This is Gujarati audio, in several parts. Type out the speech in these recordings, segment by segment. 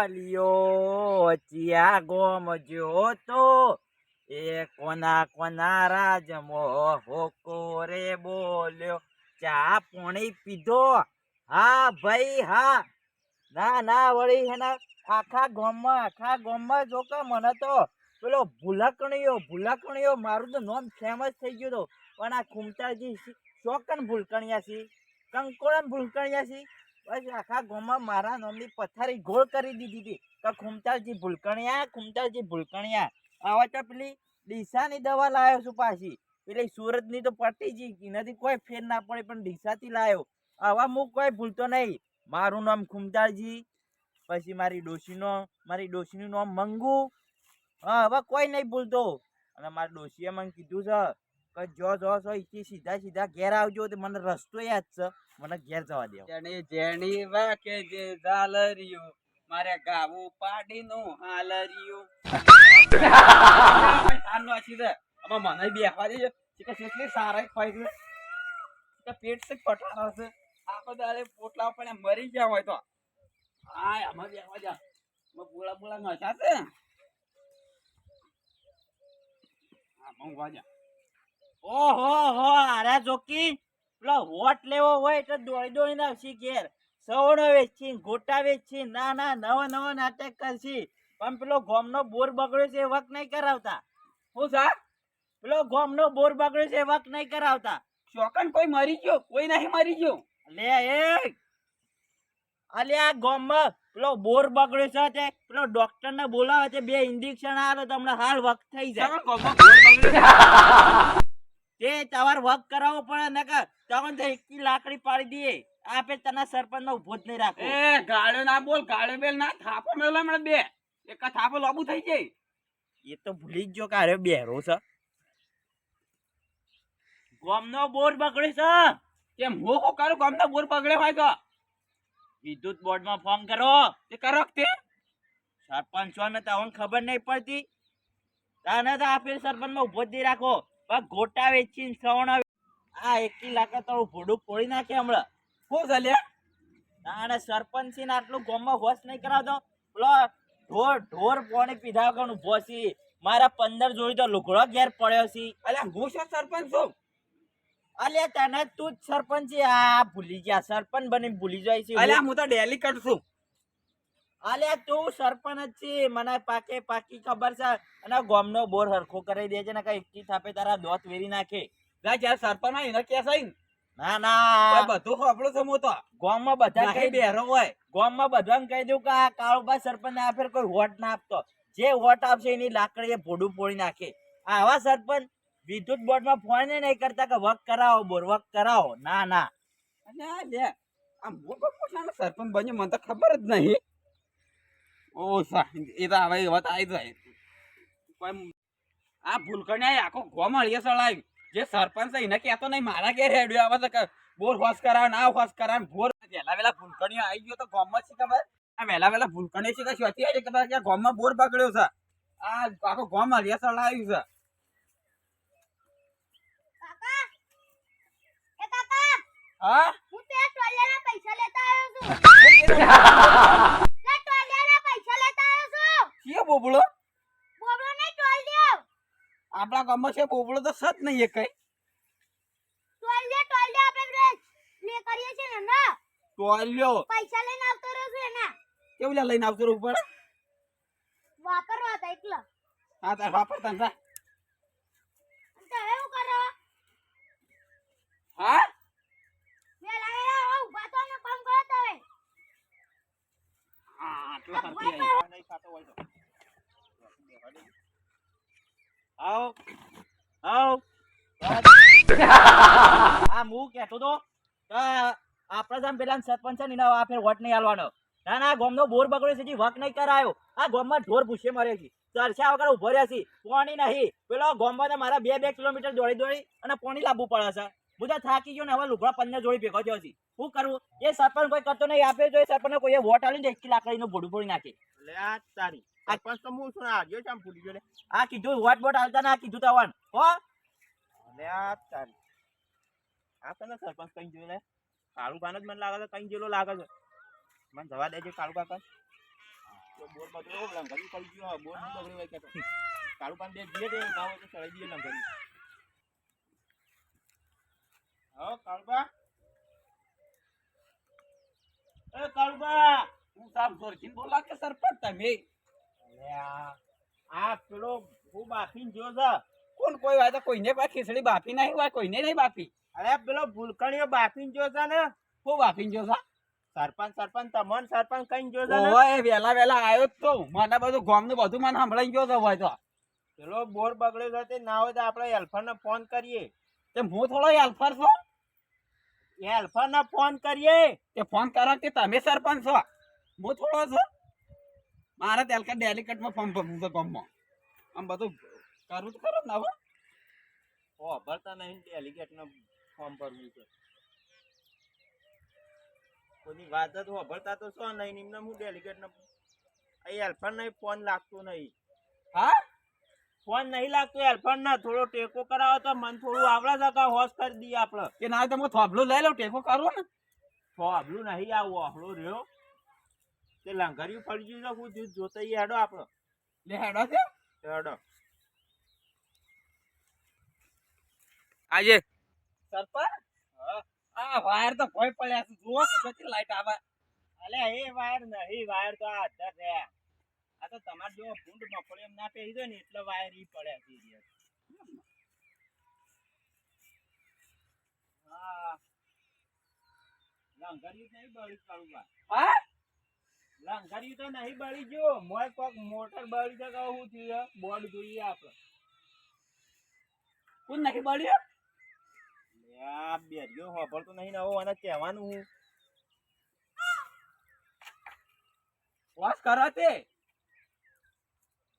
વાલિયો ચિયા ગોમ જોતો એ કોના કોના રાજમો હોકો રે બોલ્યો, ચા પોણી પીધો? હા ભાઈ, હા. ના ના વળી હેના આખા ગામમાં આખા ગામમાં જો મને તો પેલો ભૂલકણીઓ ભૂલકણીઓ મારું તો નામ ફેમસ થઈ ગયું હતું. પણ આ ખુમતાજી ચોકન ભૂલકણિયા છે કંકોળન ભૂલકણિયા છે બસ આખા ગામમાં મારા નામની પથારી ગોળ કરી દીધી હતી. તો ખુમતાલજી ભૂલકણિયા ખુમતાલજી ભૂલકણિયા. આવા તો પેલી ડીસાની દવા લાવ્યો છું પાછી. પેલી સુરતની તો પટી જી, એનાથી કોઈ ફેર ના પડે, પણ ડીસાથી લાવ્યો આવા હું કોઈ ભૂલતો નહીં. મારું નામ ખુમતાલજી, પછી મારી ડોશીનો, મારી ડોશીનું નામ મંગુ. હા હવે કોઈ નહીં ભૂલતો. અને મારી ડોશીએ મને કીધું છે કે જો જો છો ઈથી સીધા સીધા ઘેર આવજો તો મને રસ્તો યાદ છે. મને ઘેર જવા દો જેણી જેણી વાકે જે ઝાલરિયો મારે ગાવું પાડીનું હાલરિયું. આનો આછી દે આમાં મને બેહવા દેજો કે કેટલી સારા ખવાય છે કે પેટ સે પટારો છે આખો દાડે પોટલા પણ મરી ગયા હોય તો. હાય આમાં બેહવા જા મે બોળા બોલા નચા છે. આમાં ઊંઘવા જા ઓહો હો અરે જોકી. પેલો વોટ લેવો હોય એટલે દોડી દોડીને આવશે ઘેર. સવણો વેચી ગોટા વેચી ના ના નવો નવો નાટક કરશી. પણ પેલો ગોમનો બોર બગડ્યો છે એ વક નહીં કરાવતા. હું સા? પેલો ગોમનો બોર બગડ્યો છે એ વક નહીં કરાવતા. ચોકન કોઈ મરી ગયો? કોઈ નહીં મરી ગયો? લે એ. અલે આ ગોમમાં પેલો બોર બગડ્યો છે તે. પેલો ડોક્ટર ને બોલાવે છે બે ઇન્જેક્શન આવે તો હમણાં હાલ વક થઈ જાય ચાલો ગોમાં ગોળ બગડ્યો. તે તવાર વર્ક કરાવવો પડે નકર તখন તો એકી લાકડી પાડી દઈએ. આપે તને સરપંચ નો ઊભો જ નહીં રાખો એ ગાળો ના બોલ ગાળો બેલ ના થાપો મેલો મને બે. એક થાપો લાબુ થઈ જાય. એ તો ભૂલી જ જો કે અરે બેરો છે. ગોમનો બોર બગડે છે. કેમ હું શું કરું? ગામના બોર બગડે હોય તો. વિદ્યુત બોર્ડમાં ફોન કરો. તે કરો તે. સરપંચ ને તમને ખબર નહીં પડતી. તને તો આપે સરપંચમાં ઊભો જ નહીં રાખો પણ ગોટા વેચીને સવણા આ એકલી લાખ તો ભોડું ફોડી નાખે હમણાં. શું ચાલ્યા અને સરપંચ ને આટલું ગામમાં હોશ નહીં કરાવતો? પેલો ઢોર ઢોર પોણી પીધા વગર ભોસી મારા પંદર જોડી તો લુકડો ઘેર પડ્યો છે. અલ્યા, હું શું સરપંચ છું? અલ્યા, તને તું જ સરપંચ આ ભૂલી ગયા. સરપંચ બની ભૂલી જાય છે. અલ્યા, હું તો ડેલી કરશું અલે તું સરપંચ છે. મને પાકે પાકી ખબર છે. અને ગોમનો બોર હરખો કરી દે છે ને કઈ એકથી થાપે તારા દોત વેરી નાખે. જા જ્યારે સરપંચ હોય એને કેસ સહી ના. ના બધું ખોપડું છે હું તો. ગામમાં બધા કઈ બેરો હોય. ગામમાં બધાને કહી દઉં કે આ કાળુભાઈ સરપંચ આ ફેર કોઈ વોટ ના આપતો. જે વોટ આપશે એની લાકડી એ ભોડું પોડી નાખે. આવા સરપંચ વિદ્યુત બોર્ડમાં ફોન નહીં કરતા કે વક કરાવો બોર વક કરાવો. ના ના. અને લે આ સરપંચ બન્યો મને તો ખબર જ નહીં. ઓ એ તો હવે વાત આવી જાય. કોઈ આ ભૂલકણ્યા આખો ગોમ હળીએ સળાવી જે સરપંચ એને કહેતો નહીં મારા ઘેર હેડ્યો આવે તો બોર હોશ કરાવે ના હોશ કરાવે બોર વહેલા વેલા ભૂલકણીઓ આવી ગયો તો ગોમમાં છે ખબર? આ વહેલા વહેલા ભૂલકણી છે કે શોધી આવી ખબર કે ગોમમાં બોર પકડ્યો છે. આ આખો ગોમ હળીએ સળાવ્યું છે. હા? હું તે પૈસા લેતા આવ્યો છું તે ટોલિયાના પૈસા લેતા આવ્યો છું બોબડો બોબડો નહીં ટોલ દ્યો આપણા ગામમાં છે બોબડો તો સત નહીં એ કઈ. ટોલ દે ટોલ દે આપણે લે કરીએ છીએ ને ના? ટોલ્યો પૈસા લઈને આવતો રહ્યો છું એના. કેવું લઈને આવતો રહું ઉપર વાપરવા હતા એટલે હા તાર વાપર તાન જા. તો હવે હું કરો હા વેલા વેલા હવે ઊભા તો ને કામ કરો તો હવે હા આટલો આ ખર્ચી બોલ આવી. નહીં ખાતો હોય તો આવ. આવ. આ હું કહેતો તો આપણા ગામ પેલા સરપંચ છે ને એના આ ફેર વોટ નહીં આલવાનો. ના ના ગામનો બોર બગડ્યો છે વક નહીં કરાયો. આ ગામમાં ઢોર ભૂસે મરે છે. ચર્ચા વગર ઊભો રહ્યા છે. પોણી નહીં. પેલો ગામમાં મારા બે બે કિલોમીટર દોડી દોડી અને પોણી લાવવું પડે છે. હું તો થાકી ગયો ને હવે લુગડા પંદર જોડી ભેગો થયો છે. શું કરવું એ સરપંચ કોઈ કરતો નહીં. આપે જો સરપંચ કોઈ વોટ આલી ને એક લાકડીનું ભોડું ભોડી નાખે. લે આ તારી સરપંચ તો હું છું ને ચામ ભૂલી ગયો આ કીધું વોટ બોટ આલતા ના કીધું તવન હો? લે આ તારી આ તને સરપંચ કઈ જોયો લે કાળુ જ મને લાગે છે કઈ જેલો લાગે છે. મને જવા દેજે કાળુ બોર બગડ્યો લંગરી પડી ગયો બોર નહીં હોય કે તો. કાળુ પાન દે ના હોય તો ચડાઈ દઈએ લંગરી હા કાળુબા એ કાળુબા હું સાફ જોરથી બોલા કે સરપંચ તમે. આ પેલો હું બાફીને જો છે. કોણ કોઈ વાત કોઈને કોઈ ખીચડી બાફી નહીં હોય કોઈને નહીં બાફી. અરે પેલો ભૂલકણીઓ બાફીને જો ને. હું બાફી જો સરપંચ સરપંચ તમન સરપંચ કઈ જો છે ને. ઓય વેલા વેલા આવ્યો તો. મને બધું ગામનું બધું મને સંભળાઈ ગયો હોય તો. પેલો બોર બગડ્યો છે તે ના હોય તો આપણે હેલ્પરને ફોન કરીએ. તે હું થોડો હેલ્પર છો? હેલ્પરને ફોન કરીએ. તે ફોન કરો કે તમે સરપંચ છો? હું થોડો છો? મારે તેલકા ડેલિકેટમાં પંપ ગામમાં આમ બધું કરવું તો ખરું ને હવે ઓ ભરતા નહીં ડેલિગેટને ફોર્મ ભરવું છે કોઈની વાત જ ભરતા તો શું નહીં એમને હું ડેલિગેટને અહીં નહીં ફોન લાગતો નહીં. હા? ફોન નહીં લાગતો હેલ્પરને થોડો ટેકો કરાવો તો મન થોડું આવડે છે કે હોશ કરી દઈએ આપણે. કે ના તો હું થોભલું લઈ લઉં ટેકો કરો ને. થોભલું નહીં આવું આપણો રહ્યો. તે લંગર્યું પડી ગયું છે હું જૂથ જોતા એ હેડો આપણો. લે હેડો છે. હેડો. આજે સરપર આ વાયર તો ભય પડ્યા છે જુઓ કેટલી લાઈટ આવે. અલે એ વાયર નહીં વાયર તો આ અધર રે આ તો તમારે જો ભૂંડ મફળી એમ ના પહેરી દો ને એટલે વાયર ઈ પડ્યા છે. હા. લંગર્યું નહીં બળી કાળુબા હા? લંગર્યું તો નહીં બળી ગયો. મોય કોક મોટર બળી તો કહું થયું બોર્ડ જોઈએ આપણે. કોણ નથી બળ્યો? નહીં ને આને કહેવાનું હું. વાસ કરો તે.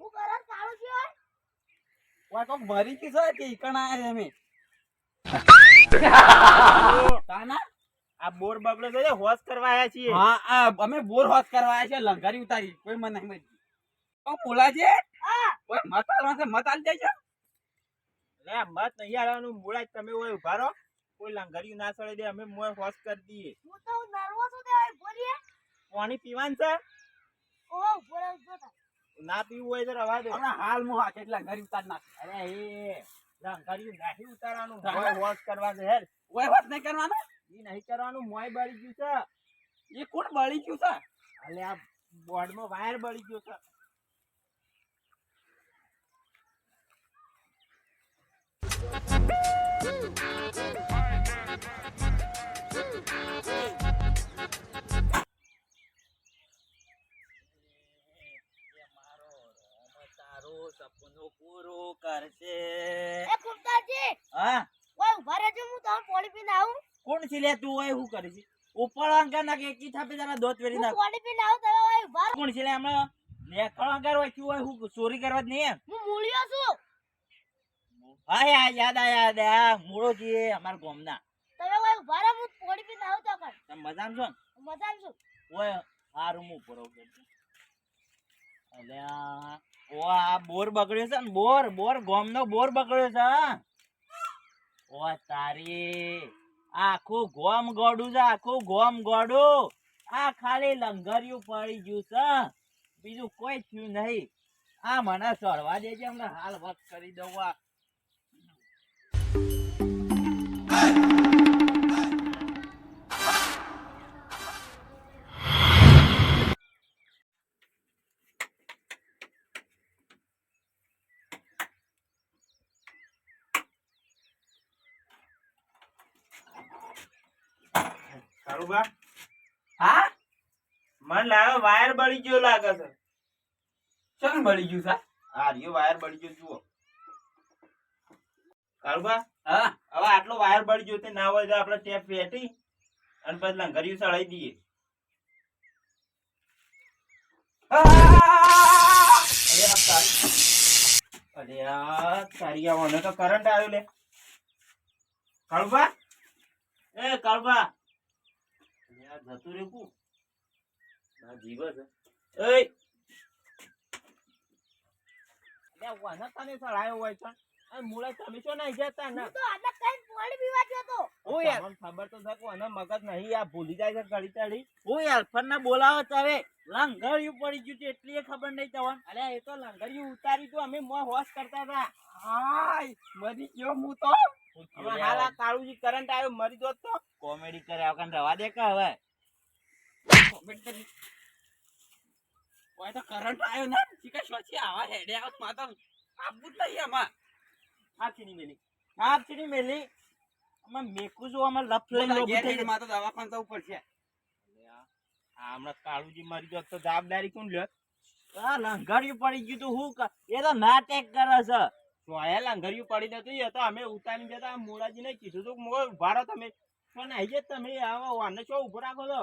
હું કરો? કાળું છે ઓય? કોક ભરી કી છે કે ઈકણ આયા અમે તાના? આ બોર બગડો છે હોશ કરવા આવ્યા છીએ. હા આ અમે બોર હોશ કરવા આવ્યા છીએ લંગારી ઉતારી. કોઈ મને નહીં મળી ઓ મુલા છે હા કોઈ મત આલવા છે મત આલ દેજો. લે મત નહીં આવવાનું મૂળા જ તમે હોય ઊભા રહો. કોઈ લંગારી ના સળે દે અમે મોય હોશ કરી દઈએ. હું તો નર્વસ છું તે ઓય બોલીએ? પાણી પીવાન છે? ઓ બોલે જો ના પીવું હોય તો રવા દે. હાલ હું હાથ એટલે લંગારી ઉતાર નાખ. અરે એ લંગારી નહીં ઉતારવાનું. હા. મોય હોશ કરવા દે હેર કોઈ વાત નહીં કરવાનો? નહીં કરવાનું મોય બળી ગયું છે. એ કોણ બળી ગયું છે? એટલે આ બોર્ડમાં વાયર બળી ગયો છે. સપનું પૂરું કરશે. એ કુમતાજી હા? ઓય ઊભા રહેજો હું તમને પાણી પીને આવું. કોણ છે લે તું હોય શું કરે છે? ઉપર અંકાર ના કે એકી થાપે જરા દોત વેરી હું નાખ. પાણી પીને આવું તમે ઊભા કોણ છે લે હમણાં? લેખળ અંગાર હોય શું હોય હું ચોરી કરવા જ નહીં હું મૂળિયો છું. હા યા યાદ આ યાદ આ. મૂળો છીએ અમાર ગામના. તમે ઓય વાર હું પાણી પીને આવું તો કર તમે મજામાં છો ને? મજામાં છું ઓય હારું હું ઉપર કે છું. અલ્યા ઓ આ બોર બગડ્યો છે ને બોર બોર ગોમનો બોર બગડ્યો છે. ઓ તારી. આખું ગોમ ગોડું છે, આખું ગોમ ગોડું. આ ખાલી લંગરિયું પડી ગયું છે. બીજું કોઈ થયું નહીં. આ મને ચડવા દેજે, હમણાં હાલ વત કરી દઉં આ. કારુબા હા? મને લાગે વાયર બળી ગયો લાગે છે. ચમ બળી ગયું સા? આ રહ્યો વાયર બળી ગયો જુઓ. કારુબા હા. હવે આટલો વાયર બળી ગયો તે ના હોય તો આપણે ટેપ વેટી અને પછી લંગરિયું સળાઈ દઈએ. અરે આ તારી અરે આ તારી આ મને તો કરંટ આવ્યો લે. કાળુબા? એ કાળુબા જતું રહ્યું કુ? આ જીવ છે. એય! અરે વાના તને સળાયો હોય છે આ મૂળે તમે છો નહીં જતા ને? તો આટલા કઈ પાણી પીવા ગયો તો. હું યાર તમને ખબર તો છે કોને મગજ નહીં આ ભૂલી જાય છે ઘડી તડી હું યાર ને બોલાવો તો હવે. લંગડ્યું પડી ગયું છે એટલી ખબર નહીં તવન. અરે એ તો લંગરિયું ઉતારી તો અમે મોં હોશ કરતા હતા. હાય મરી ગયો હું તો? હાલ આ કાળુજી કરંટ આવ્યો મરી જોત તો. કોમેડી કરે આવકાન રવા દે કે હવે? કોમેડી ઓય તો કરંટ આવ્યો ને. ચીકા શોચી આવા હેડે આવત માતા આપવું જ નહીં આમાં. હાથ છીની મેલી. હાથ ચીની મેલી. આમાં મેકુ જો આમાં લફ લઈને ઘેર થઈ હેડમાં તો ઉપર છે આ હમણાં કાળુજી મરી ગયો તો જવાબદારી કોણ લે? આ લંગડ્યું પડી ગયું તું હું ક- એ તો નાટક કરે છે. સોયા લંગરિયું પડી જતું એ તો અમે ઉતારી જતા મોડાજીને કીધું તું મોર ઊભા રહો તમે. પણ આઈ જાય તમે આવા વાને છો ઊભો રાખો છો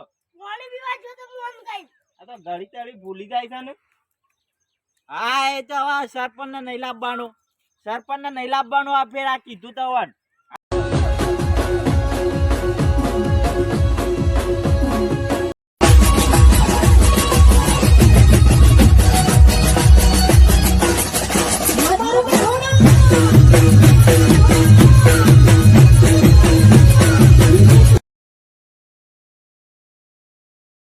તો મોન ગઈ આ તો ઘડી તડી ભૂલી જાય છે ને. હા એ તો હવે સરપંચ ને નહીં લાવવાનું. સરપંચ ને નહીં લાવવાનું આ ફેર આ કીધું તો